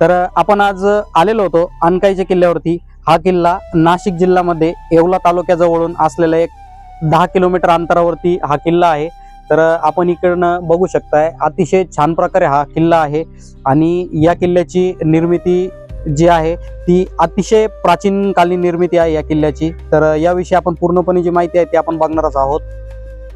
तर आपण आज आलेलो होतो अनकाईच्या किल्ल्यावरती. हा किल्ला नाशिक जिल्ह्यामध्ये येवला तालुक्याजवळून असलेला एक दहा किलोमीटर अंतरावरती हा किल्ला आहे. तर आपण इकडनं बघू शकताय अतिशय छान प्रकारे हा किल्ला आहे. आणि या किल्ल्याची निर्मिती जी आहे ती अतिशय प्राचीनकालीन निर्मिती आहे या किल्ल्याची. तर याविषयी आपण पूर्णपणे जी माहिती आहे ती आपण बघणारच आहोत.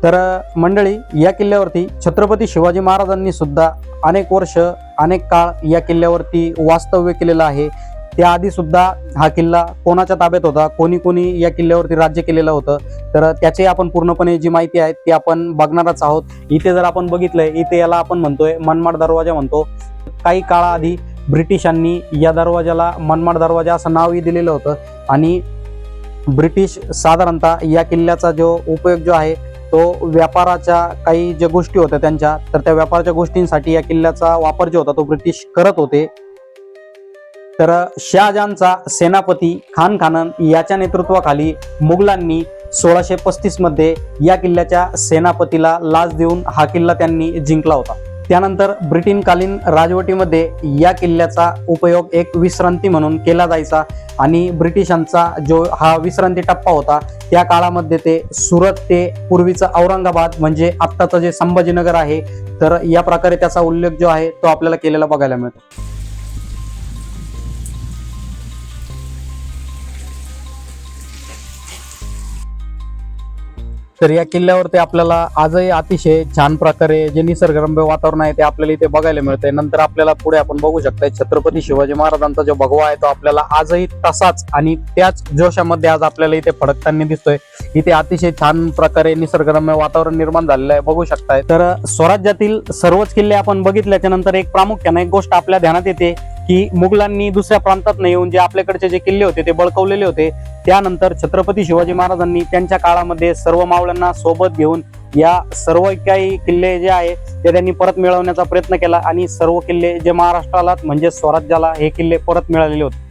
तर मंडळी या किल्ल्यावरती छत्रपती शिवाजी महाराजांनी सुद्धा अनेक वर्ष अनेक काळ या किल्ल्यावरती वास्तव्य केलेलं आहे. त्याआधी सुद्धा हा किल्ला कोणाच्या ताब्यात होता? कोणी कोणी या किल्ल्यावरती राज्य केलेलं होतं? तर त्याची आपण पूर्णपणे जी माहिती आहे ती आपण बघणारच आहोत. इथे जर आपण बघितलंय इथे याला आपण म्हणतोय मनमाड दरवाजा म्हणतो. काही काळाआधी ब्रिटिशांनी या दरवाजाला मनमाड दरवाजा असं नावही दिलेलं होतं. आणि ब्रिटिश साधारणतः या किल्ल्याचा जो उपयोग जो आहे तो व्यापाराच्या काही ज्या गोष्टी होत्या त्यांच्या तर त्या व्यापाराच्या गोष्टींसाठी या किल्ल्याचा वापर जो होता तो ब्रिटिश करत होते. तर शहाजहानचा सेनापती खान खानन याच्या नेतृत्वाखाली मुघलांनी सोळाशे पस्तीसमध्ये या किल्ल्याच्या सेनापतीला लाच देऊन हा किल्ला त्यांनी जिंकला होता. त्यानंतर ब्रिटिनकालीन राजवटीमध्ये या किल्ल्याचा उपयोग एक विश्रांती म्हणून केला जायचा आणि ब्रिटिशांचा जो हा विश्रांती टप्पा होता त्या काळामध्ये ते सुरत ते पूर्वीचं औरंगाबाद म्हणजे आत्ताचं जे संभाजीनगर आहे तर या प्रकारे त्याचा उल्लेख जो आहे तो आपल्याला केलेला बघायला मिळतो. तर या किल्ल्यावरती आपल्याला आजही अतिशय छान प्रकारे जे निसर्गरम्य वातावरण आहे ते आपल्याला इथे बघायला मिळतंय. नंतर आपल्याला पुढे आपण बघू शकता छत्रपती शिवाजी महाराजांचा जो भगवा आहे तो आपल्याला आजही तसाच आणि त्याच जोशामध्ये आज आपल्याला इथे फडकताना दिसतोय. इथे अतिशय छान प्रकारे निसर्गरम्य वातावरण निर्माण झालेलं आहे बघू शकताय. तर स्वराज्यातील सर्वच किल्ले आपण बघितल्याच्या नंतर एक प्रामुख्याने एक गोष्ट आपल्या ध्यानात येते की मुघलांनी दुसऱ्या प्रांतात येऊन जे आपल्याकडचे जे किल्ले होते ते बळकवलेले होते त्यानंतर छत्रपती शिवाजी महाराजांनी त्यांच्या काळामध्ये सर्व मावळ्यांना सोबत घेऊन या सर्व काही किल्ले जे आहे ते त्यांनी परत मिळवण्याचा प्रयत्न केला आणि सर्व किल्ले जे महाराष्ट्राला म्हणजे स्वराज्याला हे किल्ले परत मिळालेले होते.